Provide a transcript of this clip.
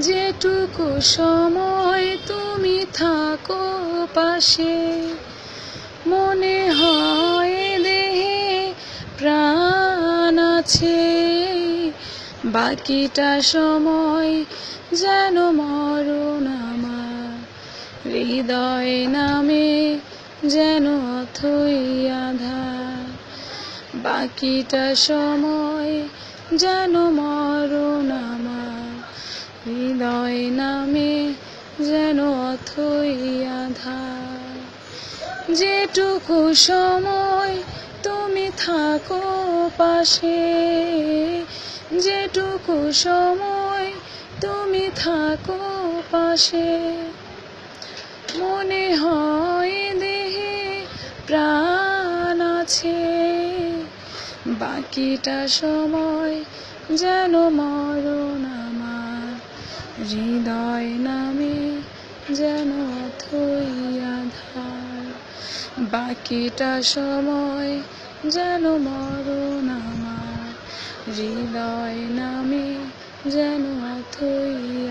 যেটুকু সময় তুমি থাকো পাশে, মনে হয় দেহে প্রাণ আছে। বাকিটা সময় যেন মরণ আমার, হৃদয় নামে যেন অথই আধার। বাকিটা সময় যেন হৃদয় নামে যেন অথই আধার। যেটুকু সময় তুমি থাকো পাশে, যেটুকু সময় তুমি থাকো পাশে। মনে হয় দেহে প্রাণ আছে, বাকিটা সময় যেন আমার হৃদয় নামে যেন অথই আধার। বাকিটা সময় যেন মরণ আমার। হৃদয় নামে যেন অথই